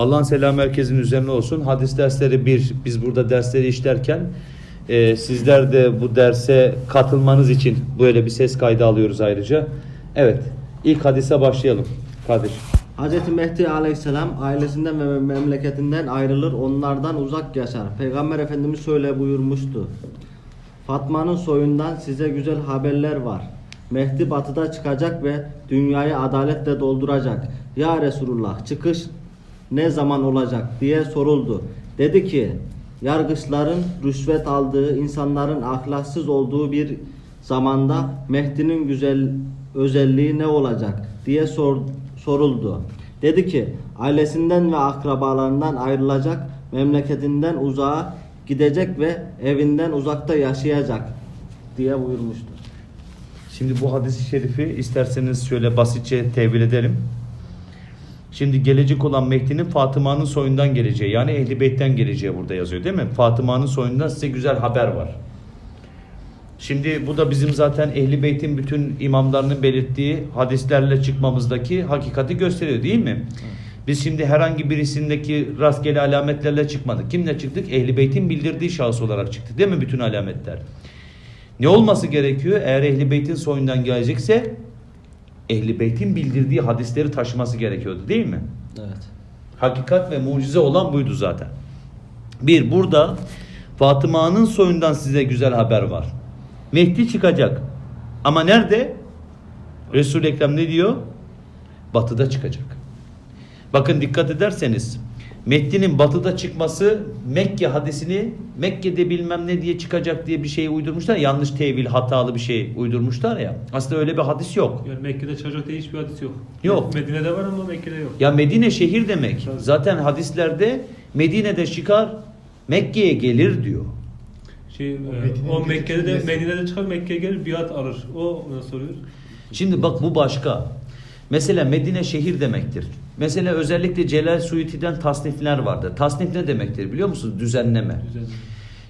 Allah'ın selam merkezinin üzerine olsun. Hadis dersleri bir, biz burada dersleri işlerken e, sizler de bu derse katılmanız için böyle bir ses kaydı alıyoruz ayrıca. Evet, ilk hadise başlayalım. Kadir. Hz. Mehdi aleyhisselam ailesinden ve memleketinden ayrılır, onlardan uzak yaşar. Peygamber Efendimiz şöyle buyurmuştu. Fatma'nın soyundan size güzel haberler var. Mehdi batıda çıkacak ve dünyayı adaletle dolduracak. Ya Resulullah çıkış ne zaman olacak diye soruldu. Dedi ki yargıçların rüşvet aldığı, insanların ahlaksız olduğu bir zamanda Mehdi'nin güzel özelliği ne olacak diye sor, soruldu. Dedi ki ailesinden ve akrabalarından ayrılacak, memleketinden uzağa gidecek ve evinden uzakta yaşayacak diye buyurmuştur. Şimdi bu hadisi şerifi isterseniz şöyle basitçe tevil edelim. Şimdi gelecek olan Mehdi'nin Fatıma'nın soyundan geleceği yani Ehli Beyt'ten geleceği burada yazıyor değil mi? Fatıma'nın soyundan size güzel haber var. Şimdi bu da bizim zaten Ehli Beyt'in bütün imamlarının belirttiği hadislerle çıkmamızdaki hakikati gösteriyor değil mi? Biz şimdi herhangi birisindeki rastgele alametlerle çıkmadık. Kimle çıktık? Ehli Beyt'in bildirdiği şahıs olarak çıktık değil mi bütün alametler? Ne olması gerekiyor? Eğer Ehli Beyt'in soyundan gelecekse Ehli Beyt'in bildirdiği hadisleri taşıması gerekiyordu değil mi? Evet. Hakikat ve mucize olan buydu zaten. Bir, burada Fatıma'nın soyundan size güzel haber var. Mehdi çıkacak. Ama nerede? Resul-i Ekrem ne diyor? Batıda çıkacak. Bakın dikkat ederseniz Mehdi'nin batıda çıkması Mekke hadisini Mekke'de bilmem ne diye çıkacak diye bir şey uydurmuşlar. Yanlış tevil, hatalı bir şey uydurmuşlar ya. Aslında öyle bir hadis yok. Yani Mekke'de çıkacak diye hiçbir hadis yok. Yok. Medine'de var ama Mekke'de yok. Ya Medine şehir demek. Tabii. Zaten hadislerde Medine'de çıkar Mekke'ye gelir diyor. Şey, e, Medine'nin o Mekke'de de Medine'de çıkar Mekke'ye gelir biat alır. O nasıl oluyor? Şimdi bak bu başka. Mesela Medine şehir demektir. Mesela özellikle Celal Suyuti'den tasnifler vardır. Tasnif ne demektir biliyor musunuz? Düzenleme. Düzenli.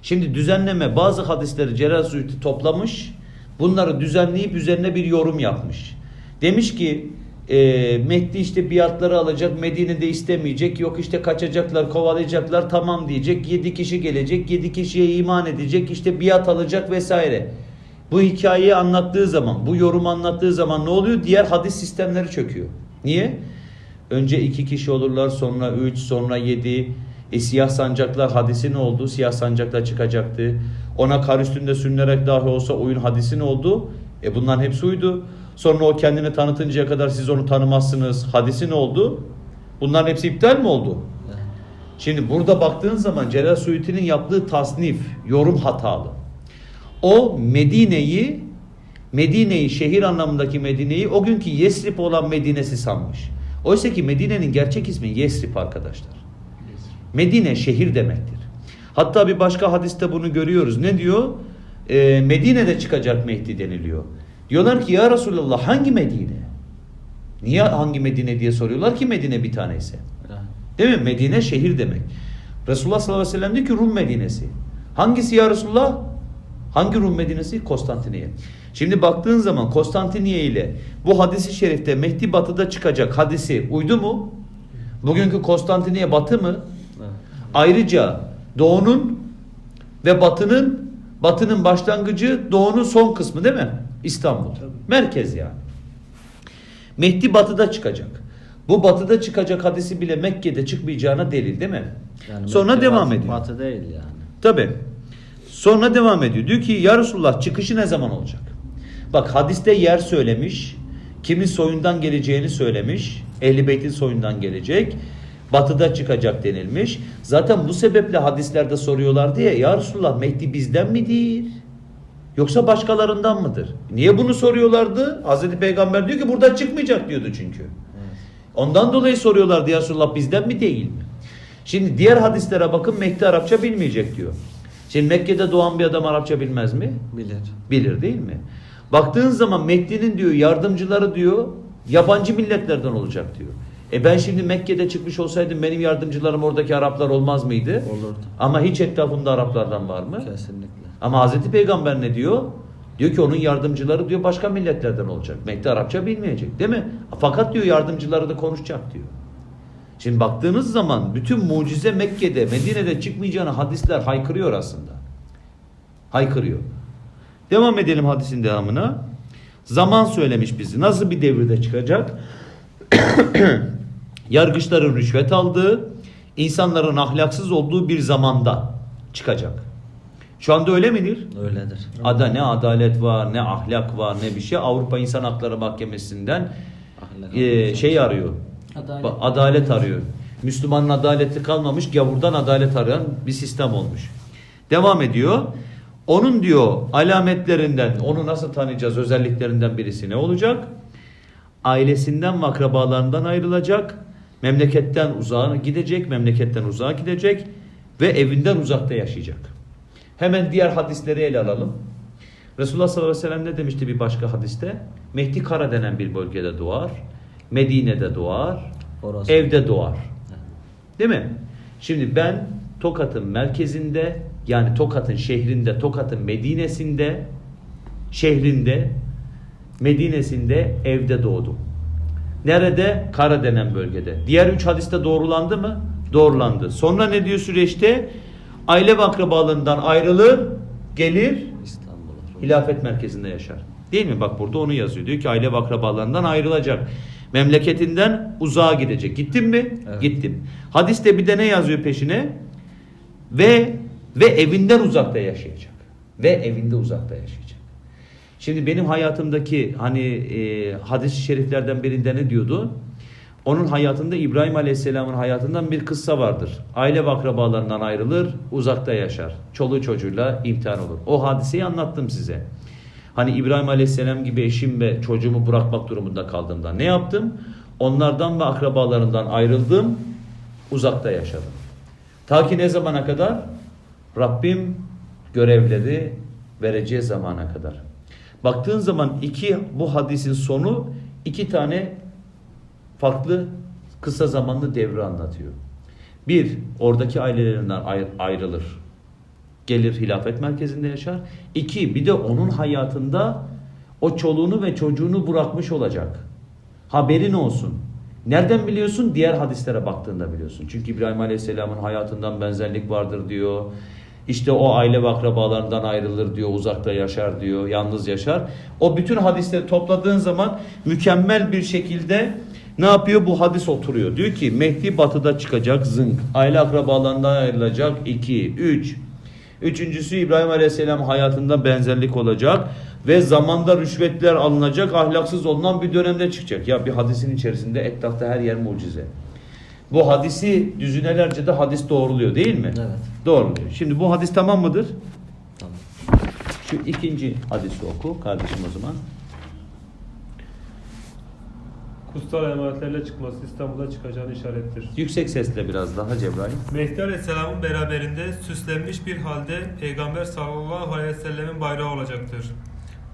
Şimdi düzenleme bazı hadisleri Celal Suyuti toplamış. Bunları düzenleyip üzerine bir yorum yapmış. Demiş ki e, Mehdi işte biatları alacak Medine'de istemeyecek yok işte kaçacaklar kovalayacaklar tamam diyecek yedi kişi gelecek yedi kişiye iman edecek işte biat alacak vesaire. Bu hikayeyi anlattığı zaman bu yorumu anlattığı zaman ne oluyor? Diğer hadis sistemleri çöküyor. Niye? Önce iki kişi olurlar sonra üç sonra yedi. E, siyah sancaklar hadisi ne oldu? Siyah sancaklar çıkacaktı. Ona kar üstünde sürünerek dahi olsa oyun hadisi ne oldu? E bunların hepsi uydu. Sonra o kendini tanıtıncaya kadar siz onu tanımazsınız. Hadisi ne oldu? Bunların hepsi iptal mi oldu? Şimdi burada baktığın zaman Celal Suyuti'nin yaptığı tasnif, yorum hatalı. O Medine'yi Medine'yi şehir anlamındaki Medine'yi o günkü Yesrib olan Medine'si sanmış. Oysa ki Medine'nin gerçek ismi Yesrib arkadaşlar. Medine şehir demektir. Hatta bir başka hadiste bunu görüyoruz. Ne diyor? Ee, Medine'de çıkacak Mehdi deniliyor. Diyorlar ki ya Resulallah hangi Medine? Niye hangi Medine diye soruyorlar ki Medine bir taneyse. Değil mi? Medine şehir demek. Resulullah sallallahu aleyhi ve sellem diyor ki Rum Medinesi. Hangisi ya Resulullah? Hangi Rum Medinesi? Konstantiniye. Şimdi baktığın zaman Konstantiniye ile bu hadisi şerifte Mehdi batıda çıkacak hadisi uydu mu? Bugünkü Konstantiniye batı mı? Evet. Ayrıca doğunun ve batının batının başlangıcı doğunun son kısmı değil mi? İstanbul. Tabii. Merkez yani. Mehdi batıda çıkacak. Bu batıda çıkacak hadisi bile Mekke'de çıkmayacağına delil değil mi? Yani Sonra Mekke devam batı- ediyor. Batı değil yani. Tabi. Sonra devam ediyor. Diyor ki ya Resulullah çıkışı ne zaman olacak? Bak hadiste yer söylemiş. Kimin soyundan geleceğini söylemiş. Ehli Beyt'in soyundan gelecek. Batıda çıkacak denilmiş. Zaten bu sebeple hadislerde soruyorlar diye ya Resulullah Mehdi bizden midir? Yoksa başkalarından mıdır? Niye bunu soruyorlardı? Hazreti Peygamber diyor ki burada çıkmayacak diyordu çünkü. Ondan dolayı soruyorlardı ya Resulullah bizden mi değil mi? Şimdi diğer hadislere bakın Mehdi Arapça bilmeyecek diyor. Şimdi Mekke'de doğan bir adam Arapça bilmez mi? Bilir. Bilir değil mi? Baktığın zaman Mehdi'nin diyor yardımcıları diyor yabancı milletlerden olacak diyor. E ben şimdi Mekke'de çıkmış olsaydım benim yardımcılarım oradaki Araplar olmaz mıydı? Olurdu. Ama hiç etrafımda Araplardan var mı? Kesinlikle. Ama Hazreti Peygamber ne diyor? Diyor ki onun yardımcıları diyor başka milletlerden olacak. Mehdi Arapça bilmeyecek değil mi? Fakat diyor yardımcıları da konuşacak diyor. Şimdi baktığınız zaman bütün mucize Mekke'de, Medine'de çıkmayacağını hadisler haykırıyor aslında. Haykırıyor. Devam edelim hadisin devamına. Zaman söylemiş bizi. Nasıl bir devirde çıkacak? Yargıçların rüşvet aldığı, insanların ahlaksız olduğu bir zamanda çıkacak. Şu anda öyle midir? Öyledir. Ada ne adalet var, ne ahlak var, ne bir şey. Avrupa İnsan Hakları Mahkemesi'nden Ahlak e, şey arıyor. Adalet. Adalet arıyor. Müslümanın adaleti kalmamış, gavurdan adalet arayan bir sistem olmuş. Devam ediyor. Onun diyor alametlerinden, onu nasıl tanıyacağız özelliklerinden birisi ne olacak? Ailesinden ve akrabalarından ayrılacak. Memleketten uzağa gidecek, memleketten uzağa gidecek ve evinden uzakta yaşayacak. Hemen diğer hadisleri ele alalım. Resulullah sallallahu aleyhi ve sellem ne demişti bir başka hadiste? Mehdi Kara denen bir bölgede doğar. Medine'de doğar. Orası. Evde doğar. Değil mi? Şimdi ben Tokat'ın merkezinde yani Tokat'ın şehrinde, Tokat'ın Medine'sinde, şehrinde, Medine'sinde evde doğdum. Nerede? Kara denen bölgede. Diğer üç hadiste doğrulandı mı? Doğrulandı. Sonra ne diyor süreçte? Aile ve akrabalarından ayrılır, gelir, İstanbul'a. hilafet merkezinde yaşar. Değil mi? Bak burada onu yazıyor. Diyor ki aile ve akrabalarından ayrılacak. Memleketinden uzağa gidecek. Gittin mi? Evet. Gittim. Hadiste bir de ne yazıyor peşine? Ve ve evinden uzakta yaşayacak. Ve evinde uzakta yaşayacak. Şimdi benim hayatımdaki hani e, hadis-i şeriflerden birinde ne diyordu? Onun hayatında İbrahim Aleyhisselam'ın hayatından bir kıssa vardır. Aile ve akrabalarından ayrılır, uzakta yaşar. Çoluğu çocuğuyla imtihan olur. O hadiseyi anlattım size. Hani İbrahim Aleyhisselam gibi eşim ve çocuğumu bırakmak durumunda kaldığımda ne yaptım? Onlardan ve akrabalarından ayrıldım, uzakta yaşadım. Ta ki ne zamana kadar? Rabbim görevleri vereceği zamana kadar. Baktığın zaman iki bu hadisin sonu iki tane farklı kısa zamanlı devri anlatıyor. Bir, oradaki ailelerinden ayr- ayrılır. Gelir hilafet merkezinde yaşar. İki, bir de onun hayatında o çoluğunu ve çocuğunu bırakmış olacak. Haberin olsun. Nereden biliyorsun? Diğer hadislere baktığında biliyorsun. Çünkü İbrahim Aleyhisselam'ın hayatından benzerlik vardır diyor. İşte o aile ve akrabalarından ayrılır diyor, uzakta yaşar diyor, yalnız yaşar. O bütün hadisleri topladığın zaman mükemmel bir şekilde ne yapıyor? Bu hadis oturuyor. Diyor ki Mehdi batıda çıkacak zınk. Aile akrabalarından ayrılacak iki, üç. Üçüncüsü İbrahim Aleyhisselam hayatında benzerlik olacak ve zamanda rüşvetler alınacak, ahlaksız olunan bir dönemde çıkacak. Ya bir hadisin içerisinde etrafta her yer mucize. Bu hadisi düzinelerce de hadis doğruluyor değil mi? Evet. Doğruluyor. Şimdi bu hadis tamam mıdır? Tamam. Şu ikinci hadisi oku kardeşim o zaman. Kutsal emanetlerle çıkması İstanbul'a çıkacağını işarettir. Yüksek sesle biraz daha Cebrail. Mehdi Aleyhisselam'ın beraberinde süslenmiş bir halde Peygamber sallallahu aleyhi ve sellemin bayrağı olacaktır.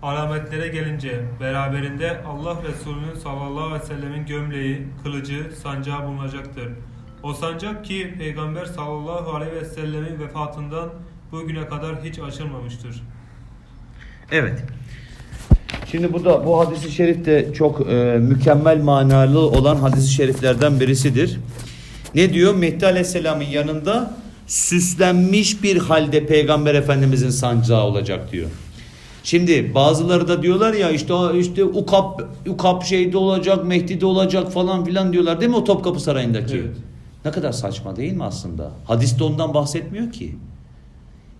Alametlere gelince beraberinde Allah Resulü'nün sallallahu aleyhi ve sellemin gömleği, kılıcı, sancağı bulunacaktır. O sancak ki Peygamber sallallahu aleyhi ve sellemin vefatından bugüne kadar hiç açılmamıştır. Evet. Şimdi bu da bu hadisi şerif de çok e, mükemmel manalı olan hadisi şeriflerden birisidir. Ne diyor? Mehdi Aleyhisselam'ın yanında süslenmiş bir halde Peygamber Efendimizin sancağı olacak diyor. Şimdi bazıları da diyorlar ya işte işte Ukap Ukap şeyde olacak, Mehdi'de olacak falan filan diyorlar değil mi o Topkapı Sarayı'ndaki? Evet. Ne kadar saçma değil mi aslında? Hadiste ondan bahsetmiyor ki.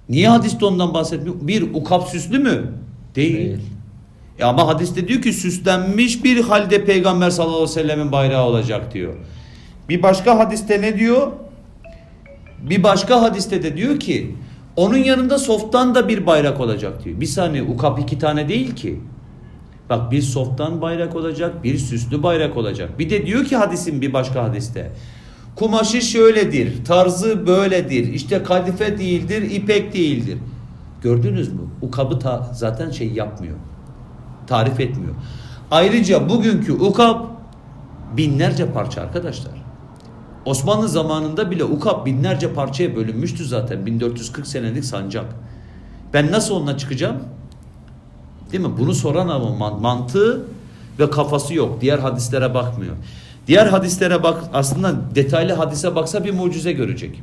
Niye hadiste ondan bahsetmiyor? Bir ukap süslü mü? Değil. Değil. E ama hadiste diyor ki süslenmiş bir halde Peygamber sallallahu aleyhi ve sellemin bayrağı olacak diyor. Bir başka hadiste ne diyor? Bir başka hadiste de diyor ki onun yanında softan da bir bayrak olacak diyor. Bir saniye ukap iki tane değil ki. Bak bir softan bayrak olacak, bir süslü bayrak olacak. Bir de diyor ki hadisin bir başka hadiste. Kumaşı şöyledir, tarzı böyledir. İşte kadife değildir, ipek değildir. Gördünüz mü? Ukabı ta- zaten şey yapmıyor. Tarif etmiyor. Ayrıca bugünkü ukap binlerce parça arkadaşlar. Osmanlı zamanında bile ukap binlerce parçaya bölünmüştü zaten. 1440 senelik sancak. Ben nasıl onunla çıkacağım? Değil mi? Bunu soran ama man- mantığı ve kafası yok. Diğer hadislere bakmıyor. Diğer hadislere bak aslında detaylı hadise baksa bir mucize görecek.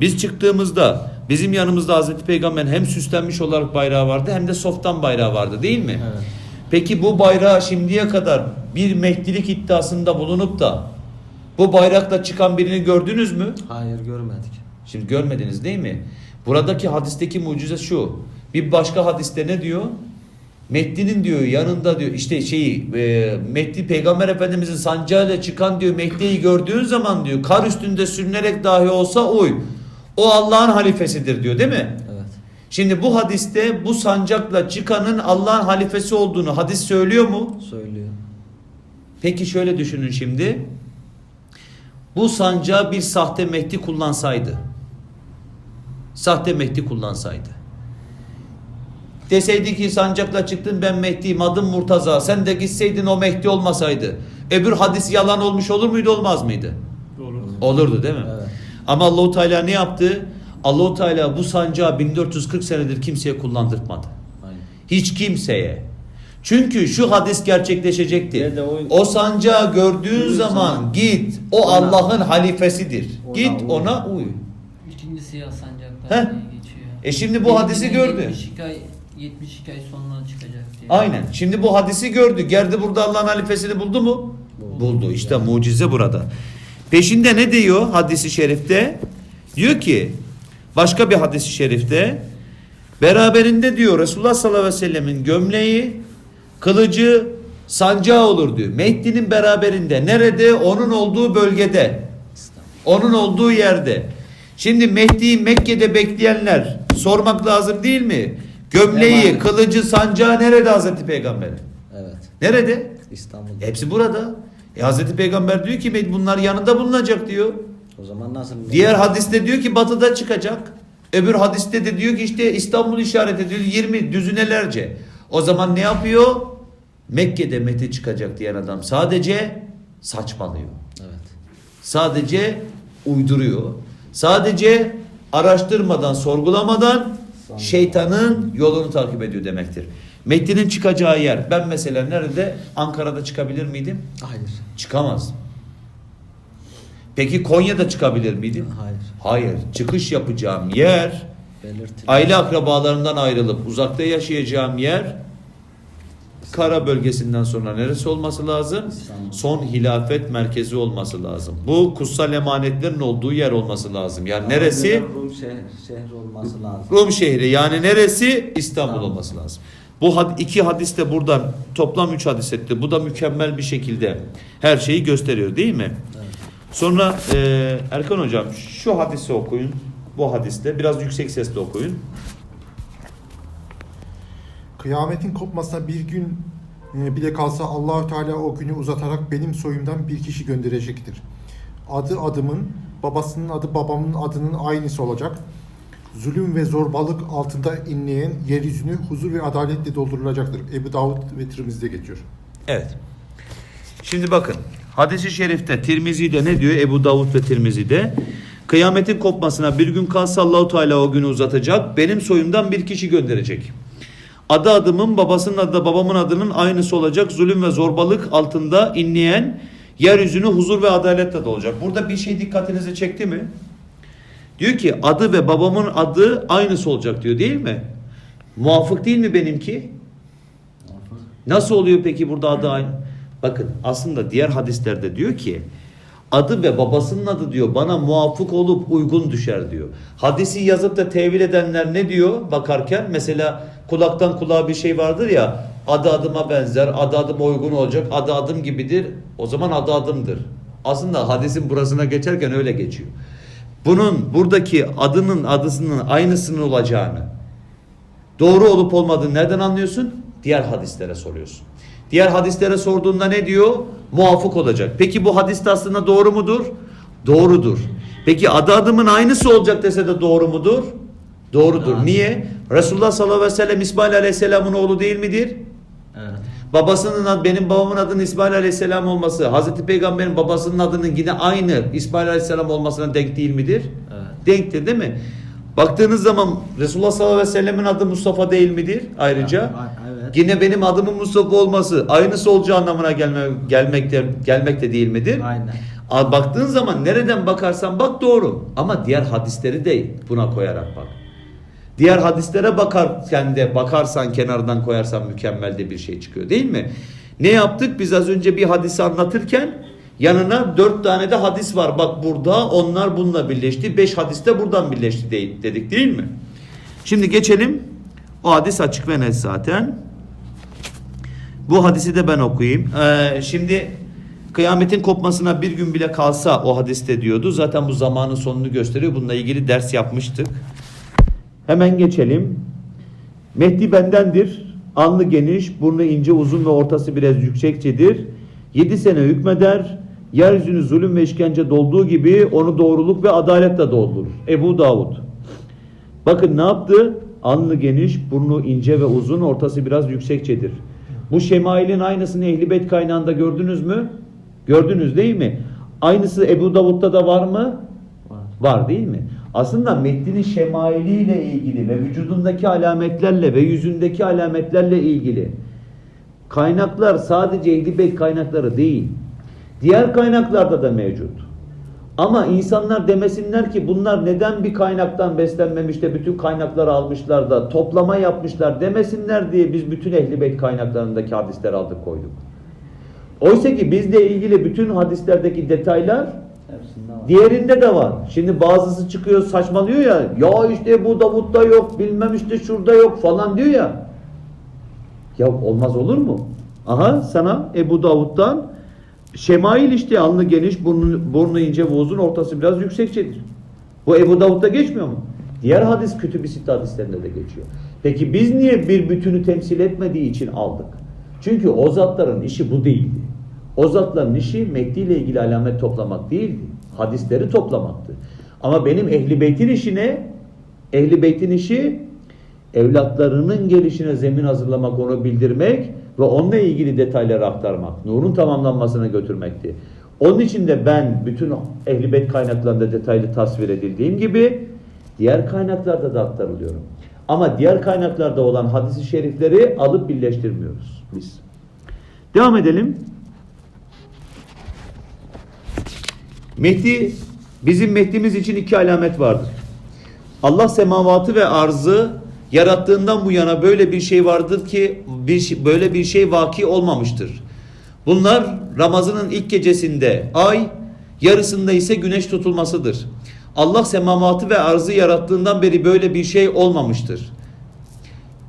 Biz çıktığımızda bizim yanımızda Hazreti Peygamber'in hem süslenmiş olarak bayrağı vardı hem de softan bayrağı vardı değil mi? Evet. Peki bu bayrağı şimdiye kadar bir mehdilik iddiasında bulunup da bu bayrakla çıkan birini gördünüz mü? Hayır görmedik. Şimdi görmediniz değil mi? Buradaki hadisteki mucize şu. Bir başka hadiste ne diyor? Mehdi'nin diyor yanında diyor işte şeyi e, Mehdi Peygamber Efendimizin sancağıyla çıkan diyor Mehdi'yi gördüğün zaman diyor kar üstünde sürünerek dahi olsa uy. O Allah'ın halifesidir diyor değil mi? Evet. Şimdi bu hadiste bu sancakla çıkanın Allah'ın halifesi olduğunu hadis söylüyor mu? Söylüyor. Peki şöyle düşünün şimdi. Bu sancağı bir sahte Mehdi kullansaydı. Sahte Mehdi kullansaydı. Deseydi ki sancakla çıktın ben Mehdi'yim adım Murtaza. Sen de gitseydin o Mehdi olmasaydı. Öbür hadis yalan olmuş olur muydu olmaz mıydı? Olur. Olurdu değil mi? Evet. Ama Allahu Teala ne yaptı? Allahu Teala bu sancağı 1440 senedir kimseye kullandırtmadı. Aynen. Hiç kimseye. Çünkü şu hadis gerçekleşecekti. Nerede o- O sancağı gördüğün zaman, zaman git. O ona- Allah'ın halifesidir. Ona git uy. ona uy. İkinci siyah Heh. sancaklar diye geçiyor. E şimdi bu hadisi gördü. 72 ay, 72 ay sonra çıkacak diye. Aynen. Şimdi bu hadisi gördü. Geldi burada Allah'ın halifesini buldu mu? Buldu. Buldu. İşte mucize burada. Peşinde ne diyor hadisi şerifte? Diyor ki başka bir hadisi şerifte beraberinde diyor Resulullah sallallahu aleyhi ve sellemin gömleği, kılıcı, sancağı olur diyor. Mehdi'nin beraberinde. Nerede? Onun olduğu bölgede. Onun olduğu yerde. Şimdi Mehdi'yi Mekke'de bekleyenler sormak lazım değil mi? Gömleği, Emanet. kılıcı, sancağı nerede Hazreti Peygamber'in? Evet. Nerede? İstanbul'da. Hepsi burada. E Hazreti Peygamber diyor ki bunlar yanında bulunacak diyor. O zaman nasıl? Diğer hadiste diyor ki batıda çıkacak. Öbür hadiste de diyor ki işte İstanbul işaret ediyor 20 düzinelerce. O zaman ne yapıyor? Mekke'de Mehdi çıkacak diyen adam sadece saçmalıyor. Evet. Sadece uyduruyor. Sadece araştırmadan, sorgulamadan şeytanın yolunu takip ediyor demektir. Mehdi'nin çıkacağı yer. Ben mesela nerede? Ankara'da çıkabilir miydim? Hayır. Çıkamaz. Peki Konya'da çıkabilir miydim? Hayır. Hayır. Çıkış yapacağım yer, Belirtin. aile akrabalarımdan ayrılıp uzakta yaşayacağım yer, Kara bölgesinden sonra neresi olması lazım? Son hilafet merkezi olması lazım. Bu kutsal emanetlerin olduğu yer olması lazım. Yani neresi? Rum şehir, şehir olması lazım. Rum şehri. Yani neresi? İstanbul olması lazım. Bu had- iki hadis de buradan toplam üç hadis etti. Bu da mükemmel bir şekilde her şeyi gösteriyor değil mi? Evet. Sonra e, Erkan hocam şu hadisi okuyun. Bu hadiste biraz yüksek sesle okuyun. Kıyametin kopmasına bir gün e, bile kalsa Allahü Teala o günü uzatarak benim soyumdan bir kişi gönderecektir. Adı adımın, babasının adı babamın adının aynısı olacak. Zulüm ve zorbalık altında inleyen yeryüzünü huzur ve adaletle doldurulacaktır. Ebu Davud ve Tirmiz'de geçiyor. Evet. Şimdi bakın hadisi şerifte Tirmizi'de ne diyor Ebu Davud ve Tirmizi'de? Kıyametin kopmasına bir gün kalsa Allahu Teala o günü uzatacak. Benim soyumdan bir kişi gönderecek. Adı adımın babasının adı da babamın adının aynısı olacak. Zulüm ve zorbalık altında inleyen yeryüzünü huzur ve adaletle dolacak. Burada bir şey dikkatinizi çekti mi? Diyor ki adı ve babamın adı aynısı olacak diyor değil mi? Muvafık değil mi benimki? Nasıl oluyor peki burada adı aynı? Bakın aslında diğer hadislerde diyor ki adı ve babasının adı diyor bana muvafık olup uygun düşer diyor. Hadisi yazıp da tevil edenler ne diyor bakarken mesela kulaktan kulağa bir şey vardır ya adı adıma benzer adı adıma uygun olacak adı adım gibidir o zaman adı adımdır. Aslında hadisin burasına geçerken öyle geçiyor. Bunun buradaki adının adısının aynısının olacağını Doğru olup olmadığını nereden anlıyorsun? Diğer hadislere soruyorsun. Diğer hadislere sorduğunda ne diyor? Muafık olacak. Peki bu hadiste aslında doğru mudur? Doğrudur. Peki adı adımın aynısı olacak dese de doğru mudur? Doğrudur. Yani. Niye? Resulullah sallallahu aleyhi ve sellem İsmail aleyhisselamın oğlu değil midir? Evet. Babasının adı, benim babamın adının İsmail aleyhisselam olması, Hazreti Peygamber'in babasının adının yine aynı İsmail aleyhisselam olmasına denk değil midir? Evet. Denktir değil mi? Baktığınız zaman Resulullah sallallahu aleyhi ve sellemin adı Mustafa değil midir ayrıca? Ya, evet. Yine benim adımın Mustafa olması aynısı olacağı anlamına gelme, gelmekte, gelmekte değil midir? Aynen. Al baktığın zaman nereden bakarsan bak doğru. Ama diğer hadisleri de buna koyarak bak. Diğer hadislere bakarken de bakarsan kenardan koyarsan mükemmel de bir şey çıkıyor değil mi? Ne yaptık? Biz az önce bir hadisi anlatırken yanına dört tane de hadis var. Bak burada onlar bununla birleşti. Beş hadis de buradan birleşti de- dedik değil mi? Şimdi geçelim. O hadis açık ve net zaten. Bu hadisi de ben okuyayım. Ee, şimdi kıyametin kopmasına bir gün bile kalsa o hadiste diyordu. Zaten bu zamanın sonunu gösteriyor. Bununla ilgili ders yapmıştık. Hemen geçelim. Mehdi bendendir. Alnı geniş, burnu ince, uzun ve ortası biraz yüksekçedir. Yedi sene hükmeder. Yeryüzünü zulüm ve işkence dolduğu gibi onu doğruluk ve adaletle doldurur. Ebu Davud. Bakın ne yaptı? Alnı geniş, burnu ince ve uzun, ortası biraz yüksekçedir. Bu şemailin aynısını Ehl-i Beyt kaynağında gördünüz mü? Gördünüz değil mi? Aynısı Ebu Davud'da da var mı? Var. Var değil mi? Aslında Mehdi'nin şemailiyle ilgili ve vücudundaki alametlerle ve yüzündeki alametlerle ilgili kaynaklar sadece Ehl-i kaynakları değil. Diğer kaynaklarda da mevcut. Ama insanlar demesinler ki bunlar neden bir kaynaktan beslenmemiş de bütün kaynakları almışlar da toplama yapmışlar demesinler diye biz bütün Ehl-i Beyt kaynaklarındaki hadisleri aldık koyduk. Oysa ki bizle ilgili bütün hadislerdeki detaylar. Diğerinde de var. Şimdi bazısı çıkıyor saçmalıyor ya. Ya işte bu Davut'ta yok bilmem işte şurada yok falan diyor ya. Ya olmaz olur mu? Aha sana Ebu Davud'dan Şemail işte alnı geniş, burnu, burnu ince ve uzun, ortası biraz yüksekçedir. Bu Ebu Davud'da geçmiyor mu? Diğer hadis kütüb-i sitte hadislerinde de geçiyor. Peki biz niye bir bütünü temsil etmediği için aldık? Çünkü o zatların işi bu değildi. O zatların işi Mehdi ile ilgili alamet toplamak değildi. Hadisleri toplamaktı. Ama benim Ehli Beyt'in işi ne? Ehli Beyt'in işi evlatlarının gelişine zemin hazırlamak, onu bildirmek ve onunla ilgili detayları aktarmak. Nurun tamamlanmasına götürmekti. Onun için de ben bütün Ehli Beyt kaynaklarında detaylı tasvir edildiğim gibi diğer kaynaklarda da aktarılıyorum. Ama diğer kaynaklarda olan hadisi şerifleri alıp birleştirmiyoruz biz. Devam edelim. Mehdi, bizim Mehdi'miz için iki alamet vardır. Allah semavatı ve arzı yarattığından bu yana böyle bir şey vardır ki bir şey- böyle bir şey vaki olmamıştır. Bunlar Ramazan'ın ilk gecesinde ay, yarısında ise güneş tutulmasıdır. Allah semavatı ve arzı yarattığından beri böyle bir şey olmamıştır.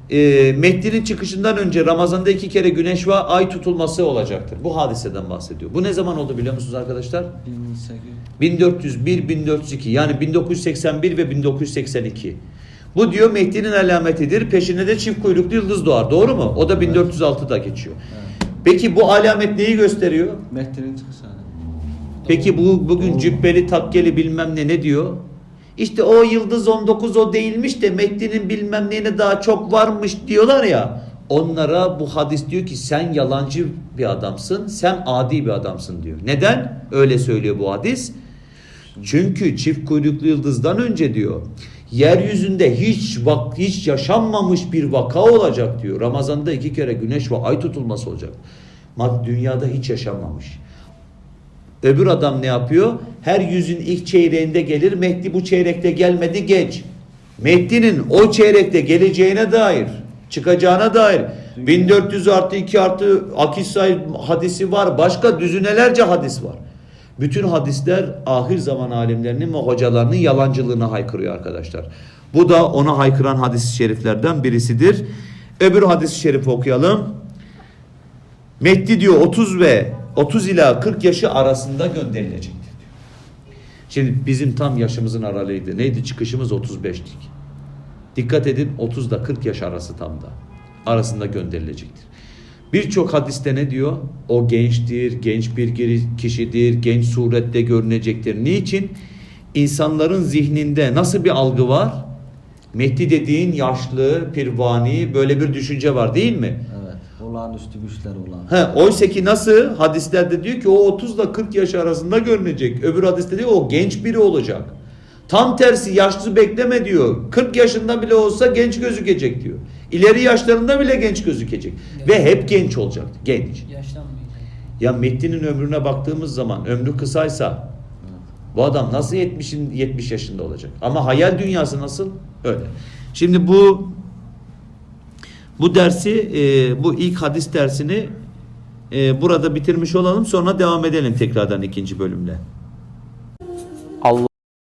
Ee, Mehdi'nin çıkışından önce Ramazan'da iki kere güneş ve ay tutulması olacaktır. Bu hadiseden bahsediyor. Bu ne zaman oldu biliyor musunuz arkadaşlar? 1401, 1402 yani 1981 ve 1982. Bu diyor Mehdi'nin alametidir. Peşine de çift kuyruklu yıldız doğar. Doğru mu? O da 1406'da geçiyor. Peki bu alamet neyi gösteriyor? Mehdi'nin çıkışı. Peki bu bugün cübbeli takkeli bilmem ne ne diyor? İşte o yıldız 19 o değilmiş de Mehdi'nin bilmem neyine daha çok varmış diyorlar ya. Onlara bu hadis diyor ki sen yalancı bir adamsın, sen adi bir adamsın diyor. Neden? Öyle söylüyor bu hadis. Çünkü çift kuyruklu yıldızdan önce diyor. Yeryüzünde hiç vak hiç yaşanmamış bir vaka olacak diyor. Ramazan'da iki kere güneş ve ay tutulması olacak. Mad dünyada hiç yaşanmamış. Öbür adam ne yapıyor? Her yüzün ilk çeyreğinde gelir. Mehdi bu çeyrekte gelmedi geç. Mehdi'nin o çeyrekte geleceğine dair, çıkacağına dair 1400 artı 2 artı akis hadisi var. Başka düzinelerce hadis var. Bütün hadisler ahir zaman alimlerinin ve hocalarının yalancılığına haykırıyor arkadaşlar. Bu da ona haykıran hadis-i şeriflerden birisidir. Öbür hadis-i şerifi okuyalım. Mehdi diyor 30 ve 30 ila 40 yaşı arasında gönderilecektir diyor. Şimdi bizim tam yaşımızın aralığıydı. Neydi? Çıkışımız 35'lik. Dikkat edin 30 da 40 yaş arası tam da. Arasında gönderilecektir. Birçok hadiste ne diyor? O gençtir, genç bir kişidir, genç surette görünecektir. Niçin? İnsanların zihninde nasıl bir algı var? Mehdi dediğin yaşlı, pirvani böyle bir düşünce var değil mi? Evet. Olağanüstü güçler olan. He, oysa ki nasıl hadislerde diyor ki o 30 ile 40 yaş arasında görünecek. Öbür hadiste diyor o genç biri olacak. Tam tersi yaşlı bekleme diyor. 40 yaşında bile olsa genç gözükecek diyor. İleri yaşlarında bile genç gözükecek. Ve hep genç olacak. Genç. Yaşlanmayacak. Ya Mehdi'nin ömrüne baktığımız zaman ömrü kısaysa bu adam nasıl 70'in 70 yaşında olacak? Ama hayal dünyası nasıl? Öyle. Şimdi bu bu dersi e, bu ilk hadis dersini e, burada bitirmiş olalım sonra devam edelim tekrardan ikinci bölümle.